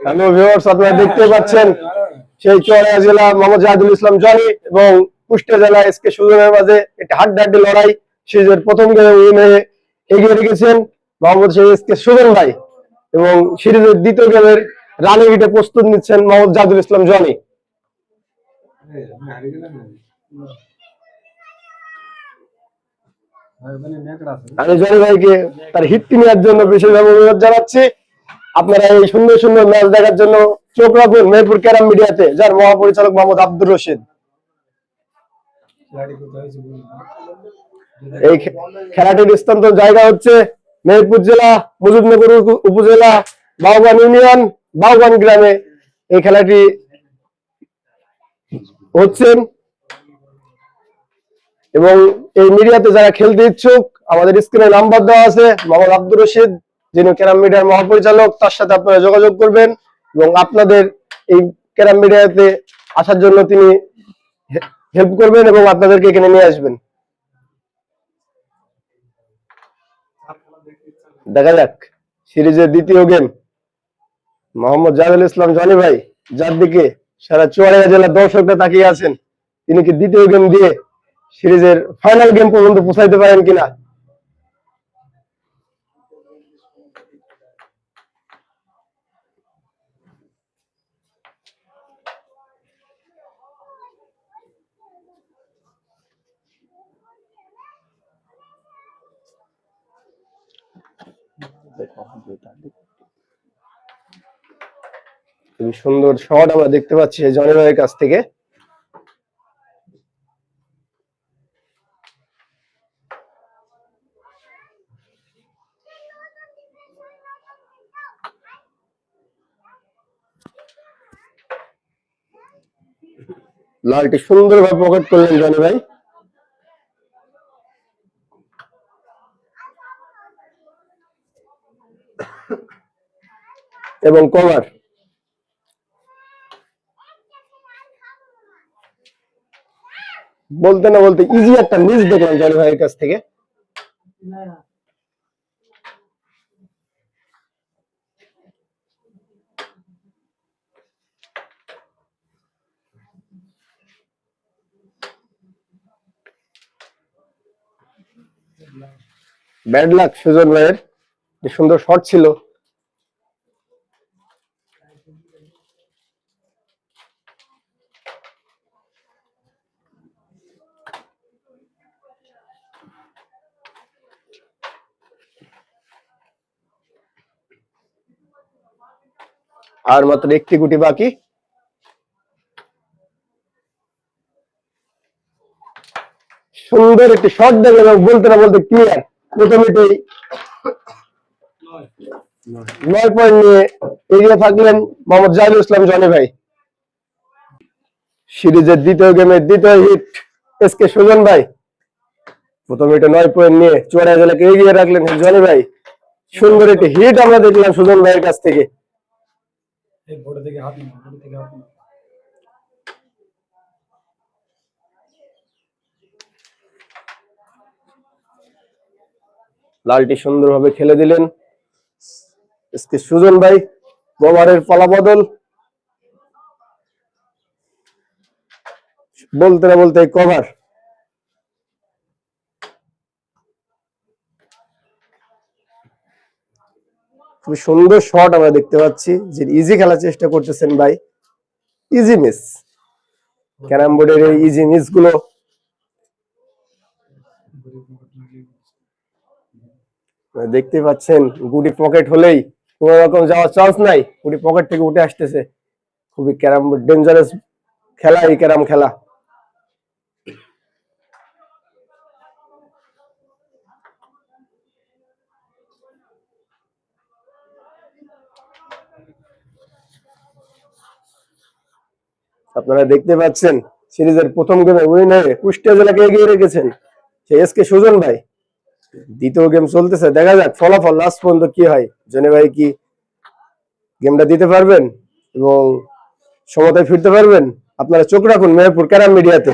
Hello viewers, আপনারা দেখতে পাচ্ছেন সেই চুয়াডাঙ্গা জেলা মোহাম্মদ ইসলাম জনি এবং কুষ্টিয়া জেলা এস কে সুজনের মাঝে হাড্ডাহাড্ডি লড়াই। সিরিজের প্রথম গেমে এগিয়ে রেখেছেন মোহাম্মদ এস কে সুজন ভাই এবং সিরিজের দ্বিতীয় গেমের রানে হিটে প্রস্তুত নিচ্ছেন মোহাম্মদ জাহিদুল ইসলাম জনি। আমি জনি ভাইকে তার হিটটি নেওয়ার জন্য বিশেষভাবে অনুরোধ জানাচ্ছি। আপনারা এই সুন্দর সুন্দর ম্যাচ দেখার জন্য চোখ রাখুন মেহেরপুর ক্যারাম মিডিয়াতে, যার মহাপরিচালক মোহাম্মদ আব্দুর রশিদ। এই খেলাটির স্থানান্তর জায়গা হচ্ছে মেহেরপুর জেলা মুজিবনগর উপ- উপজেলা, বাউগান ইউনিয়ন, বাউগান গ্রামে। এই খেলাটি হচ্ছেন এবং এই মিডিয়াতে যারা খেলতে ইচ্ছুক, আমাদের স্ক্রিনে নাম্বার দেওয়া আছে, মোহাম্মদ আব্দুর রশিদ। যিনি ক্যারাম মিডিয়ার মহাপরিচালক, তার সাথে আপনারা যোগাযোগ করবেন এবং আপনাদের এই ক্যারাম মিডিয়াতে আসার জন্য তিনি হেল্প করবেন এবং আপনাদেরকে এখানে নিয়ে আসবেন। দেখা যাক, সিরিজের দ্বিতীয় গেম মোহাম্মদ জাহেদুল ইসলাম, জনি ভাই, যার দিকে সারা চুয়াডাঙ্গা জেলার দর্শকরা তাকিয়ে আছেন, তিনি কি দ্বিতীয় গেম দিয়ে সিরিজের ফাইনাল গেম পর্যন্ত পৌঁছাইতে পারেন কিনা? খুবই সুন্দর শট আমরা দেখতে পাচ্ছি জনি কাছ থেকে। লালটি সুন্দরভাবে পকেট করলেন জনি ভাই। এবং কভার। বলতে না বলতে ইজি একটা মিস দেখলাম জনি ভাইয়ের কাছ থেকে। ব্যাড লাক সুজন ভাইয়ের। সুন্দর শট ছিল। আর মাত্র একটি গুটি বাকি। সুন্দর একটি শট দেখলেন বলতে না বলতে ক্লিয়ার প্রথমেতেই নয় পয়েন্ট নিয়ে এগিয়ে থাকলেন মোহাম্মদ জাহিদুল ইসলাম জনি ভাই। সিরিজের দ্বিতীয় গেমের দ্বিতীয় হিট এস কে সুজন ভাই। প্রথম হিটে নয় পয়েন্ট নিয়ে চুয়াডাঙ্গা জেলাকে এগিয়ে রাখলেন জনি ভাই। সুন্দর একটি হিট আমরা দেখলাম সুজন ভাইয়ের কাছ থেকে। এই বোর্ডে থেকে হাত থেকে হাত লালটি সুন্দরভাবে খেলে দিলেন। সুজন ভাই, বোমারের পালাবদল। বলতে না বলতে কভার খুব সুন্দর শট আমরা দেখতে পাচ্ছি, যে ইজি খেলার চেষ্টা করতেছেন ভাই। ইজি মিস ক্যারাম বোর্ডের এই ইজি মিসগুলো। দেখতে পাচ্ছেন গুটি পকেট হলেই কোনো রকম যাওয়ার চান্স নাই গুটি পকেট থেকে উঠে আসতেছে। খুবই ক্যারাম বোর্ড ডেঞ্জারাস খেলা এই ক্যারাম খেলা। আপনারা দেখতে পাচ্ছেন, সিরিজের প্রথম গেমে উইন হয়ে কুষ্টিয়া জেলাকে এগিয়ে রেখেছেন সে এস কে সুজন ভাই। দ্বিতীয় গেম চলতেছে, দেখা যাক ফলাফল লাস্ট পর্যন্ত কি হয়। জনে ভাই কি গেমটা দিতে পারবেন এবং সমতায় ফিরতে পারবেন? আপনারা চোখ রাখুন মেহেরপুর ক্যারাম মিডিয়াতে।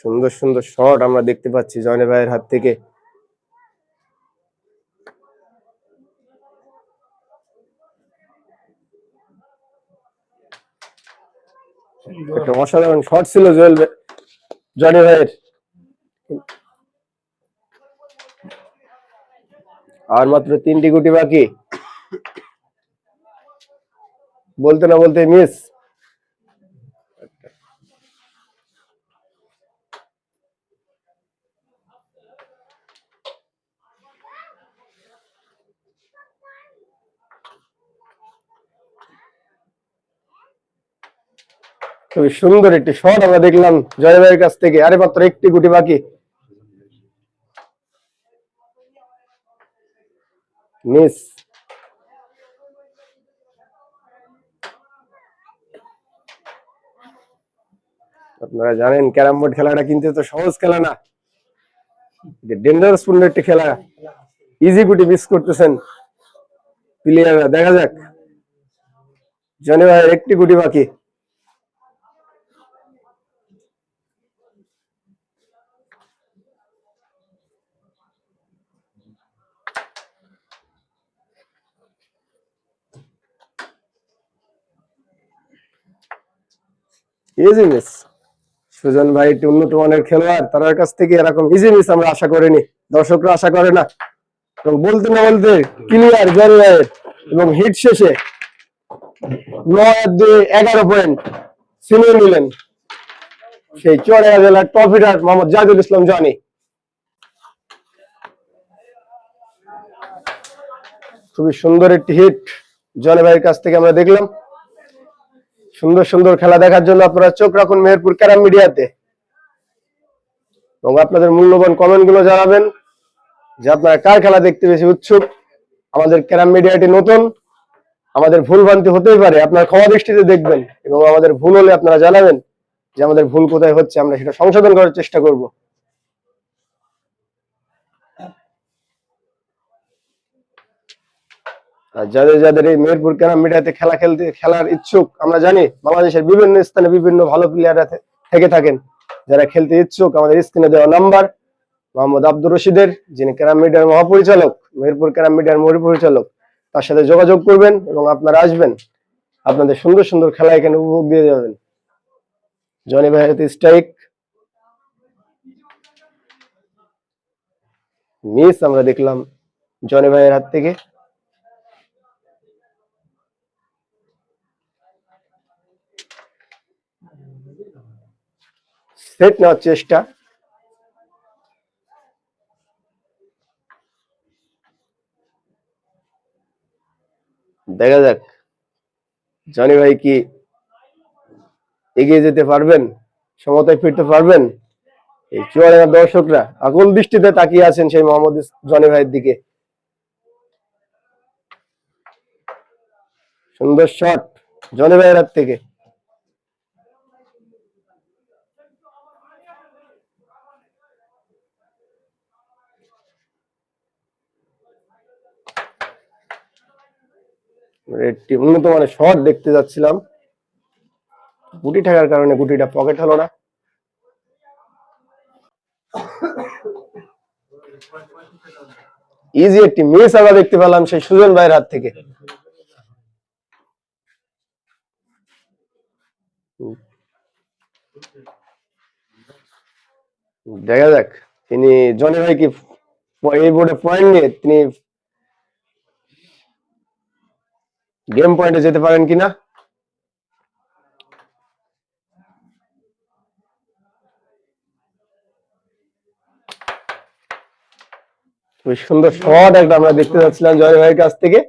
সুন্দর সুন্দর শট আমরা দেখতে পাচ্ছি জয়নে ভাইয়ের হাত থেকে। একটা অসাধারণ শট ছিল জয়েল জনি ভাইয়ের। আর মাত্র তিনটি গুটি বাকি। বলতে না বলতে মিস খুবই সুন্দর একটি শট আমরা দেখলাম জয় ভাইয়ের কাছ থেকে। আরে মাত্র একটি গুটি বাকি। মিস। আপনারা জানেন ক্যারাম বোর্ড খেলাটা কিন্তু তো সহজ খেলা না। ডেঞ্জারাস একটি খেলা। ইজি গুটি মিস করতেছেন প্লেয়াররা দেখা যাক। জনি একটি গুটি বাকি। ইজি মিস সুজন ভাই একটি উন্নত মানের খেলোয়াড়, তার কাছ থেকে এরকম ইজি মিস আমরা আশা করিনি। দর্শকরা আশা করে না। এবং বলতে না বলতে ক্লিয়ার এবং হিট শেষে নয় দুই, এগারো পয়েন্ট ছিনিয়ে নিলেন সেই চড়িয়া জেলার ট্রফিটার মোহাম্মদ জাহিদুল ইসলাম জনি। খুবই সুন্দর একটি হিট জনি ভাইয়ের কাছ থেকে আমরা দেখলাম। সুন্দর সুন্দর খেলা দেখার জন্য আপনারা চোখ রাখুন মেহেরপুর ক্যারাম মিডিয়াতে। এবং আপনাদের মূল্যবান কমেন্টগুলো জানাবেন যে আপনারা কার খেলা দেখতে বেশি উৎসুক? আমাদের ক্যারাম মিডিয়াটি নতুন, আমাদের ভুল ভ্রান্তি হতেই পারে, আপনার ক্ষমা দৃষ্টিতে দেখবেন এবং আমাদের ভুল হলে আপনারা জানাবেন যে আমাদের ভুল কোথায় হচ্ছে, আমরা সেটা সংশোধন করার চেষ্টা করব। যাদের যাদের এই মেহেরপুর ক্যারাম মিডিয়াতে খেলা খেলতে খেলার ইচ্ছুক, আমরা জানি বাংলাদেশের বিভিন্ন স্থানে বিভিন্ন ভালো প্লেয়াররা থেকে থাকেন। যারা খেলতে ইচ্ছুক, আমাদের স্ক্রিনে দেওয়া নাম্বার মোহাম্মদ আব্দুর রশিদের, যিনি ক্যারাম মিডিয়ার মহাপরিচালক মেহেরপুর ক্যারাম মিডিয়ার মহাপরিচালক, তার সাথে যোগাযোগ করবেন এবং আপনারা আসবেন। আপনাদের সুন্দর সুন্দর খেলা এখানে উপভোগ দিয়ে যাবেন। জনি ভাইয়ের স্ট্রাইক মিস আমরা দেখলাম জনি ভাইয়ের হাত থেকে। সেট নেওয়ার চেষ্টা। দেখা যাক। জনি ভাই কি এগিয়ে যেতে পারবেন, সমতায় ফিরতে পারবেন? এই চুয়াডাঙ্গা দর্শকরা আকুল দৃষ্টিতে তাকিয়ে আছেন সেই মোহাম্মদ জনি ভাইয়ের দিকে। সুন্দর শট জনি ভাইয়ের হাত থেকে। একটি উন্নত মানের শট দেখতে যাচ্ছিলাম। গুটি থাকার কারণে গুটিটা পকেট হলো না। ইজি একটি মিস আমরা দেখতে পেলাম সেই সুজন ভাইয়ের হাত থেকে। দেখা যাক, তিনি জনি ভাই কি এই বোর্ডে পয়েন্ট নিয়ে তিনি গেম পয়েন্টে যেতে পারেন কিনা? খুবই সুন্দর শট একটা আমরা দেখতে যাচ্ছিলাম জয় ভাইয়ের কাছ থেকে।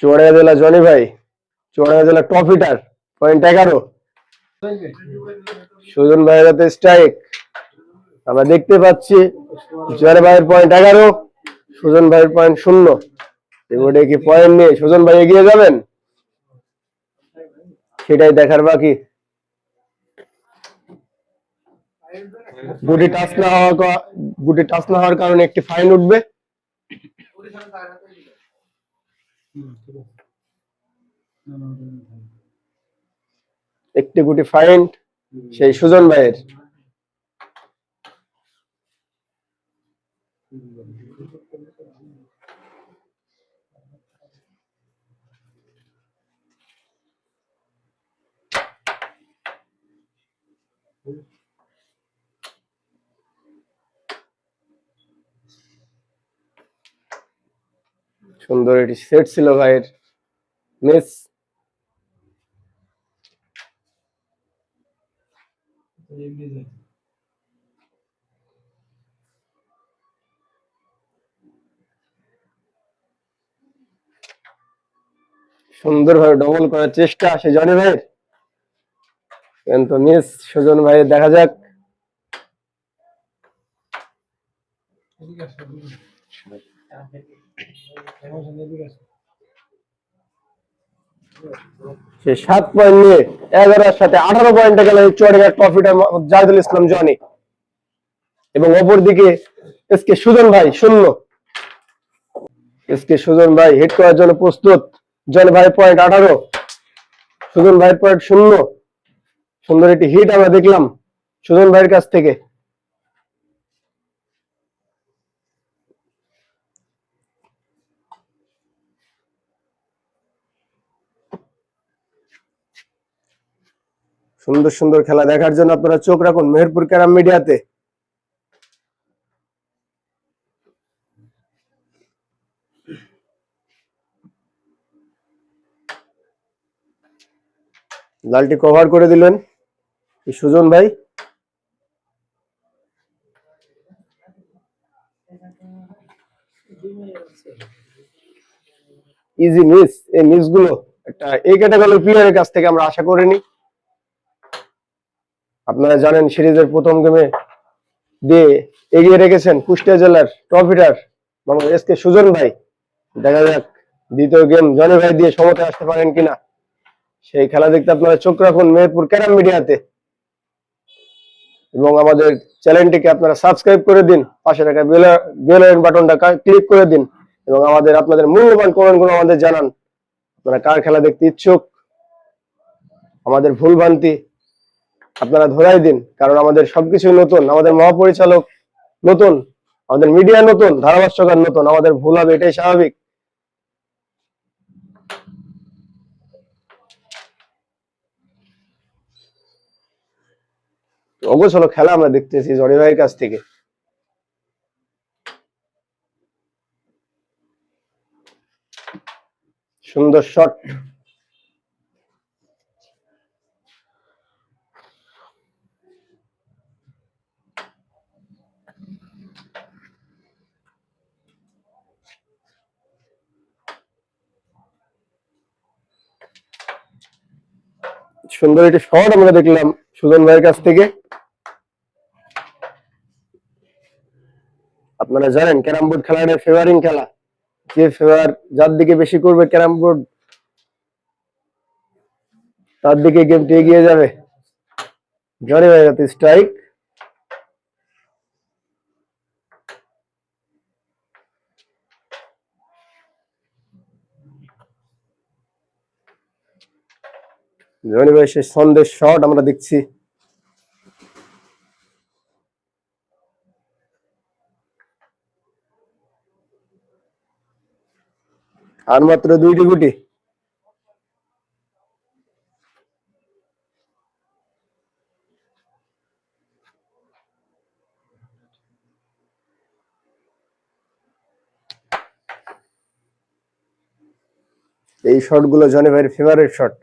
চুয়াডাঙ্গা জেলা জনি ভাই চুয়াডাঙ্গা জেলা ট্রফিটার পয়েন্ট এগারো। সুজন ভাইয়ের হাতে স্ট্রাইক আমরা দেখতে পাচ্ছি জয় ভাইয়ের পয়েন্ট এগারো, সুজন ভাইয়ের পয়েন্ট শূন্য। এবারে কি পয়েন্ট নিয়ে সুজন ভাই এগিয়ে যাবেন? সেটাই দেখার বাকি। গুটি টাচ না হওয়ার গুটি টাচ না হওয়ার কারণে একটি ফাইন উঠবে ঠিক আছে না না ওটা নিয়ে থাক। একটি গুটি ফাইন্ড সেই সুজন ভাইয়ের। সুন্দর এটি সেট ছিল ভাইয়ের। মিস সুন্দরভাবে ডবল করার চেষ্টা, সে জনি ভাইয়ের কিন্তু মিস সুজন ভাই, দেখা যাক। সে সাত পয়েন্ট নিয়ে এগারোর সাথে আঠারো পয়েন্টে গেল চুয়াডাঙ্গা ট্রফিটা জাহিদুল ইসলাম জনি। এবং অপরদিকে এস কে সুজন ভাই, শূন্য। এস কে সুজন ভাই হিট করার জন্য প্রস্তুত। জন ভাই পয়েন্ট আঠারো সুজন ভাই পয়েন্ট শূন্য। সুন্দর একটি হিট আমরা দেখলাম সুজন ভাইয়ের কাছ থেকে। সুন্দর সুন্দর খেলা দেখার জন্য আপনারা চোখ রাখুন মেহেরপুর ক্যারাম মিডিয়াতে। লালটি কভার করে দিলেন। সুজন ভাই। ইজি মিস এই মিসগুলো একটা এই ক্যাটাগরির প্লেয়ারের কাছ থেকে আমরা আশা করিনি আপনারা জানেন সিরিজের প্রথম গেমে দিয়ে এগিয়ে রেখেছেন কুষ্টিয়া জেলার ট্রফিটার এস কে সুজন ভাই। দেখা যাক দ্বিতীয় গেম জনি ভাই দিয়ে সমতে আসতে পারেন কিনা। সেই খেলা দেখতে আপনারা চোখ রাখুন মেহেরপুর ক্যারাম মিডিয়াতে। এবং আমাদের চ্যানেলটিকে আপনারা সাবস্ক্রাইব করে দিন, পাশে থাকা বেল বাটনটা ক্লিক করে দিন, এবং আমাদের আপনাদের মূল্যবান কমেন্টগুলো আমাদের জানান। আপনারা কার খেলা দেখতে ইচ্ছুক, আমাদের ভুলভ্রান্তি আপনারা ধরাই দিন, কারণ আমাদের সবকিছু নতুন, আমাদের মহাপরিচালক নতুন, আমাদের মিডিয়া নতুন, ধারাভাষ্যকার নতুন, আমাদের ভুল হবে এটাই স্বাভাবিক। অগোছল খেলা আমরা দেখতেছি জনি ভাইয়ের কাছ থেকে। সুন্দর শট সুন্দর একটি শট আমরা দেখলাম সুজন ভাইয়ের কাছ থেকে। আপনারা জানেন, ক্যারাম বোর্ড খেলাটা ফেভারিং খেলা। যে ফেভার যার দিকে বেশি করবে ক্যারাম বোর্ড, তার দিকে গেমটি এগিয়ে যাবে। জনি ভাই স্ট্রাইক জনি ভাই, সেই সন্দেশ শট আমরা দেখছি। আর মাত্র দুইটি গুটি। এই শটগুলো জনি ভাইয়ের ফেভারিট শট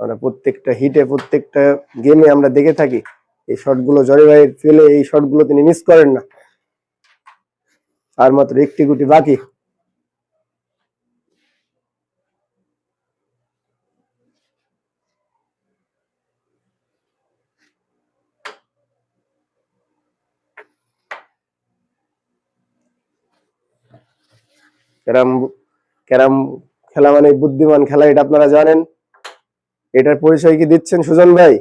আমরা প্রত্যেকটা হিটে প্রত্যেকটা গেমে আমরা দেখে থাকি। এই শটগুলো জনি ভাইয়ের ফেলে এই শটগুলো তিনি মিস করেন না। আর মাত্র একটি গুটি বাকি। ক্যারাম ক্যারাম খেলা মানে বুদ্ধিমান খেলা, এটা আপনারা জানেন। এটার পরিচয় কি দিচ্ছেন সুজন ভাই?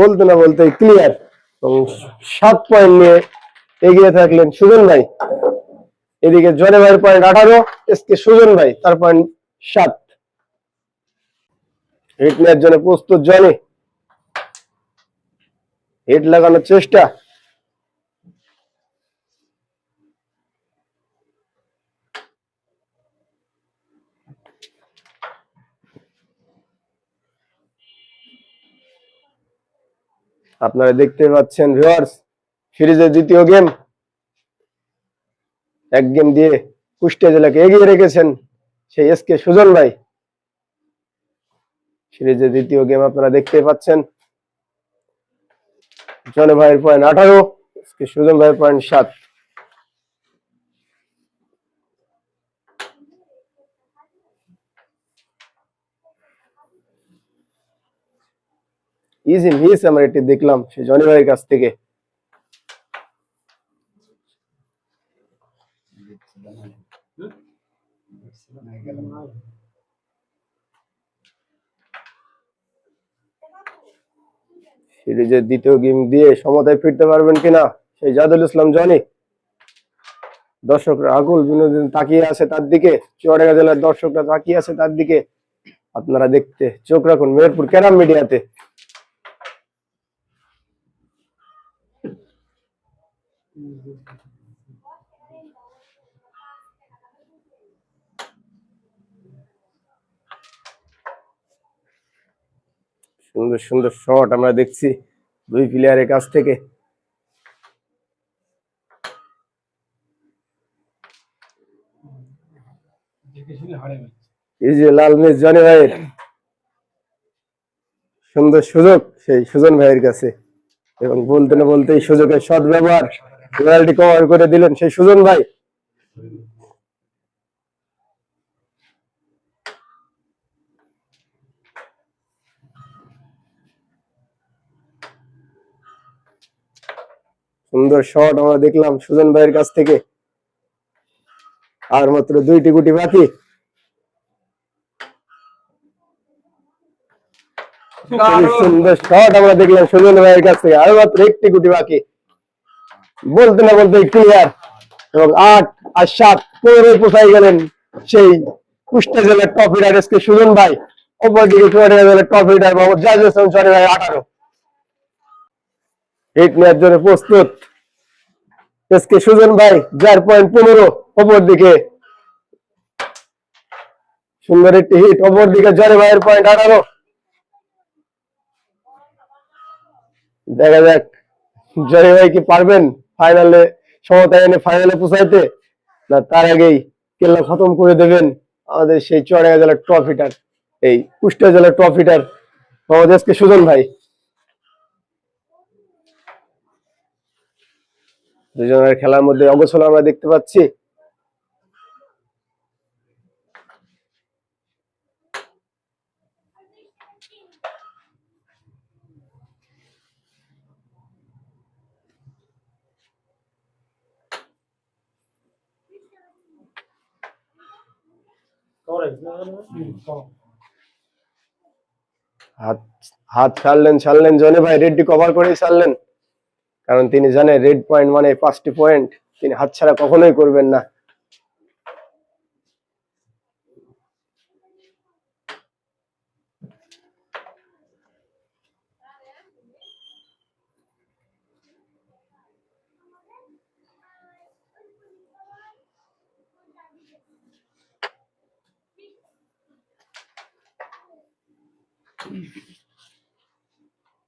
বলতে না বলতে ক্লিয়ার সাত পয়েন্ট নিয়ে এগিয়ে থাকলেন সুজন ভাই। এদিকে জনে ভাইয়ের পয়েন্ট আঠারো, এস কে সুজন ভাই, তার পয়েন্ট সাত। হিট নেওয়ার জন্য প্রস্তুত জনে। হিট লাগানোর চেষ্টা। আপনারা দেখতে পাচ্ছেন ভিউয়ার্স সিরিজের দ্বিতীয় গেম এক গেম দিয়ে কুষ্টিয়া জেলাকে এগিয়ে রেখেছেন সেই এস কে সুজন ভাই। সিরিজের দ্বিতীয় গেম আপনারা দেখতে পাচ্ছেন। জন ভাইয়ের পয়েন্ট আঠারো সুজন ভাইয়ের পয়েন্ট সাত। ইজি মিস আমরা এটি দেখলাম, সে জনি ভাইয়ের কাছ থেকে। সিরিজের দ্বিতীয় গেম দিয়ে সমতায় ফিরতে পারবেন কিনা, সেই জাদুল ইসলাম জনি দর্শকরা আকুল বিনোদন তাকিয়ে আছে তার দিকে, চুয়াডাঙ্গা জেলার দর্শকরা তাকিয়ে আছে তার দিকে। আপনারা দেখতে চোখ রাখুন মেহেরপুর ক্যারাম মিডিয়াতে। সুন্দর সুন্দর শট আমরা দেখছি দুই প্লেয়ারের কাছ থেকে। লাল ভাইয়ের সুন্দর সুযোগ, সেই সুজন ভাইয়ের কাছে। এবং বলতে না বলতে এই সুযোগের সৎ পেনাল্টি কভার করে দিলেন সেই সুজন ভাই। সুন্দর শট আমরা দেখলাম সুজন ভাইয়ের কাছ থেকে। আর মাত্র দুইটি গুটি বাকি। সুন্দর শট আমরা দেখলাম সুজন ভাইয়ের কাছ থেকে। আর মাত্র একটি গুটি বাকি। বলতে না বলতে ক্লিয়ার এবং আট আর সাত পনেরো পোষাই গেলেন সেই কুষ্টা জেলার টপ হিটার সুজন ভাই। অপরদিকে চুয়াডাঙ্গা জেলার টপ ভাই আঠারো। হিট নেওয়ার জন্য প্রস্তুত। এস কে সুজন ভাই, যার পয়েন্ট পনেরো, অপরদিকে। সুন্দর একটি হিট অপরদিকে জরে ভাইয়ের পয়েন্ট আঠারো। দেখা যাক জয় ভাই কি পারবেন? ফাইনালে সমতা এনে ফাইনালে পৌঁছাইতে, না তার আগেই কেল্লা খতম করে দেবেন আমাদের সেই চড়াইয়া জেলার ট্রফিটার এই কুষ্টিয়া জেলার ট্রফিটার আমাদের আজকে সুজন ভাই। দুজনের খেলার মধ্যে অগোছল আমরা দেখতে পাচ্ছি। হাত হাত ছাড়লেন ছাড়লেন জনে ভাই রেডটি কভার করেই ছাড়লেন। কারণ তিনি জানেন রেড পয়েন্ট মানে পাঁচটি পয়েন্ট তিনি হাত ছাড়া কখনোই করবেন না।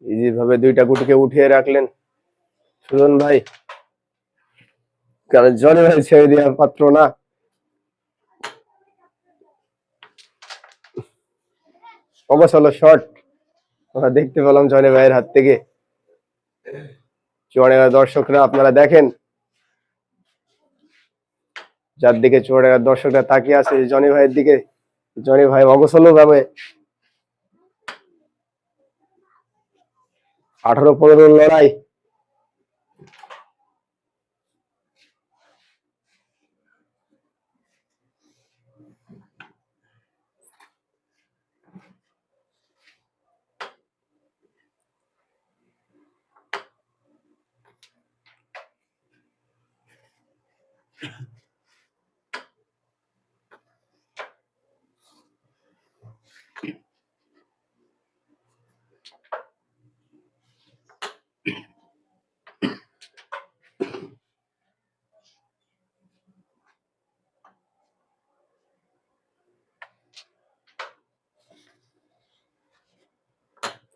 ইজি ভাবে দুইটা গুটিকে উঠিয়ে রাখলেন। সুজন ভাই, কারণ ভাই ছেড়ে দেওয়ার পাত্র না। অবসল শর্ট আমরা দেখতে পেলাম জনে ভাইয়ের হাত থেকে। চুয়াডাঙ্গার দর্শকরা, আপনারা দেখেন। যার দিকে চুয়াডাঙ্গার দর্শকরা তাকিয়ে আছে জনি ভাইয়ের দিকে জনি ভাই অগসল ভাবে আঠারো পনেরো লড়াই।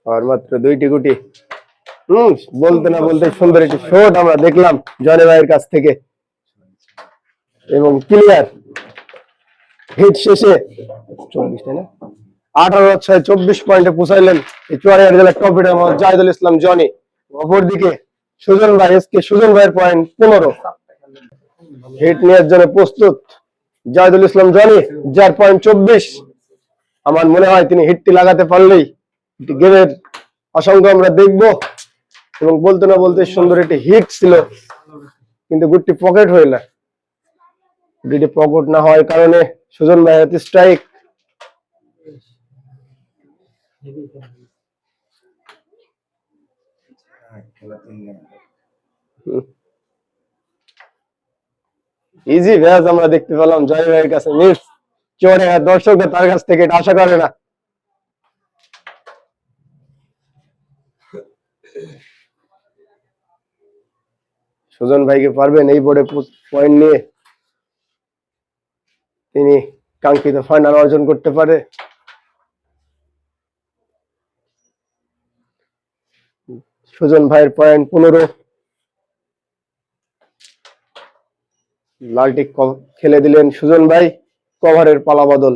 আর মাত্র দুইটি গুটি। হম, বলতে না বলতে সুন্দর একটি শট আমরা দেখলাম জনে ভাইয়ের কাছ থেকে। এবং ক্লিয়ার হিট শেষে চব্বিশ, তাই না? আঠারো ছয়, চব্বিশ পয়েন্টে পৌঁছাইলেন এই চুয়াড়িয়ার জেলার টপ হিটার মোহাম্মদ জাহিদুল ইসলাম জনি। অপরদিকে সুজন ভাই এসকে সুজন ভাইয়ের পয়েন্ট পনেরো। হিট নেওয়ার জন্য প্রস্তুত জাহিদুল ইসলাম জনি, যার পয়েন্ট চব্বিশ। আমার মনে হয় তিনি হিটটি লাগাতে পারলেই গেমের আশঙ্কা আমরা দেখব। এবং বলতে না বলতে সুন্দর একটি হিট ছিল। কিন্তু গুডটি পকেট হইল গুডটি পকেট না হওয়ার কারণে সুজন ভাই স্ট্রাইক ইজি ভ্যাজ আমরা দেখতে পেলাম জয় ভাইয়ের কাছে মিস চোরে দর্শকরা তার কাছ থেকে এটা আশা করে না। সুজন ভাইকে পারবেন এই বোর্ডে পয়েন্ট নিয়ে। তিনি কাঙ্ক্ষিত ফাইনাল অর্জন করতে পারে। সুজন ভাইয়ের পয়েন্ট পনেরো। লালটি খেলে দিলেন সুজন ভাই। কভারের পালা বদল।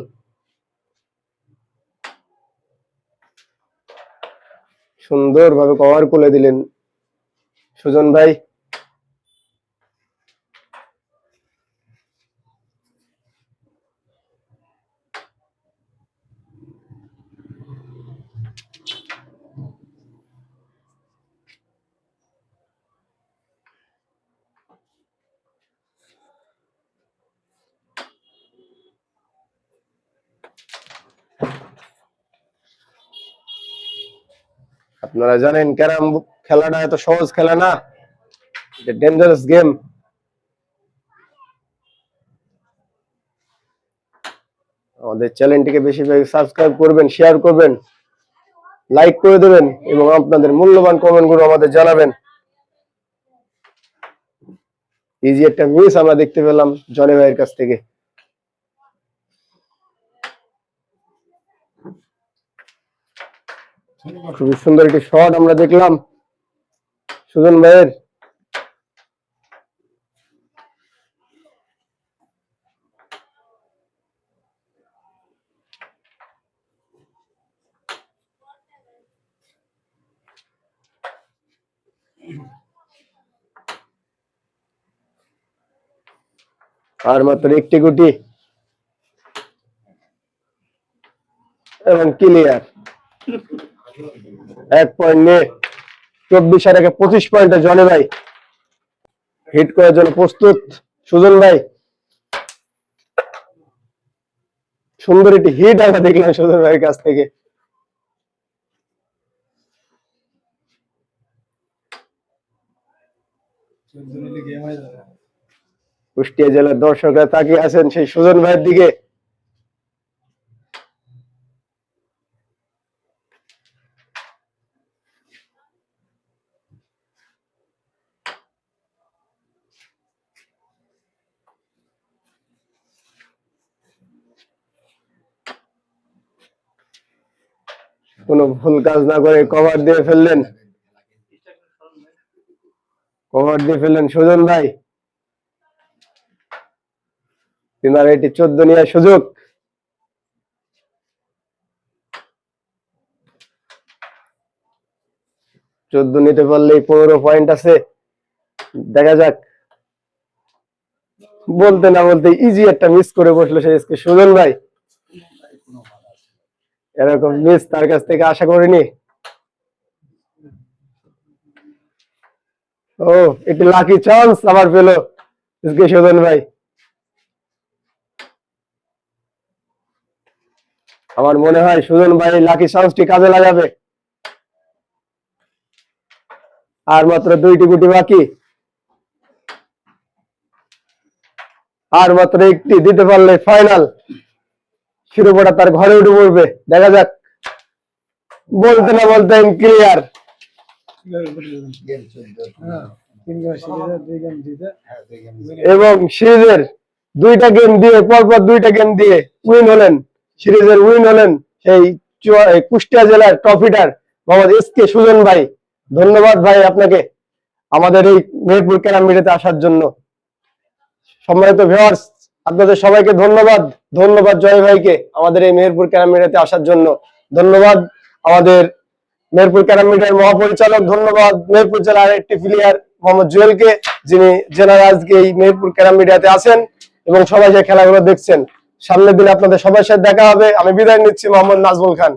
সুন্দরভাবে কভার করে দিলেন সুজন ভাই। আপনারা জানেন ক্যারাম খেলাটা এত সহজ খেলা না। ডেঞ্জারাস গেম আমাদের চ্যানেলটিকে বেশি বেশি সাবস্ক্রাইব করবেন শেয়ার করবেন লাইক করে দেবেন এবং আপনাদের মূল্যবান কমেন্টগুলো আমাদের জানাবেন। ইজি একটা মিস আমরা দেখতে পেলাম জনি ভাইয়ের কাছ থেকে। খুবই সুন্দর একটি শট আমরা দেখলাম। সুজন ভাইয়ের। আর মাত্র একটি গুটি। এবং ক্লিয়ার। এক পয়েন্ট নিয়ে চব্বিশ আর একে পঁচিশ পয়েন্টে জনে ভাই হিট করার জন্য প্রস্তুত। সুজন ভাই, সুন্দর একটি হিট আমরা দেখলাম সুজন ভাইয়ের কাছ থেকে। কুষ্টিয়া জেলার দর্শকরা তাকিয়ে আছেন সেই সুজন ভাইয়ের দিকে। কোনো ভুল কাজ না করে কভার দিয়ে ফেললেন। কভার দিয়ে ফেললেন সুজন ভাই। তিনার এটি চোদ্দ নেওয়ার সুযোগ। চোদ্দ নিতে পারলেই পনেরো পয়েন্ট আছে। দেখা যাক। বলতে না বলতে ইজি একটা মিস করে বসল সেই সুজন ভাই। এরকম মিস তার কাছ থেকে আশা করিনি। ও, একটি লাকি চান্স আমার পেল সুজন ভাই। আমার মনে হয় সুজন ভাই লাকি চান্সটি কাজে লাগাবে। আর মাত্র দুইটি গুটি বাকি। আর মাত্র একটি দিতে পারলে ফাইনাল শিরোপাটা তার ঘরে উঠে পড়বে দেখা যাক। বলতে না বলতে ক্লিয়ার এবং সিরিজের দুইটা গেম দিয়ে, পরপর দুইটা গেম দিয়ে উইন হলেন। সিরিজের উইন হলেন সেই কুষ্টিয়া জেলার ট্রফিটার মোহাম্মদ এস কে সুজন ভাই। ধন্যবাদ ভাই আপনাকে আমাদের এই মেহেরপুর ক্যারামিডেতে আসার জন্য। সম্মানিত ভিউয়ার্স আপনাদের সবাইকে ধন্যবাদ। ধন্যবাদ জয় ভাইকে আমাদের এই মেহেরপুর ক্যারামিডাতে আসার জন্য। ধন্যবাদ আমাদের মেহেরপুর ক্যারামিডার মহাপরিচালক, ধন্যবাদ মেহেরপুর জেলার একটি প্লেয়ার মোহাম্মদ জুয়েলকে, যিনি জেলার আজকে এই মেহেরপুর ক্যারামিডিয়াতে আসেন এবং সবাই যে খেলাগুলো দেখছেন, সামনের দিনে আপনাদের সবার সাথে দেখা হবে। আমি বিদায় নিচ্ছি মোহাম্মদ নাজমুল খান।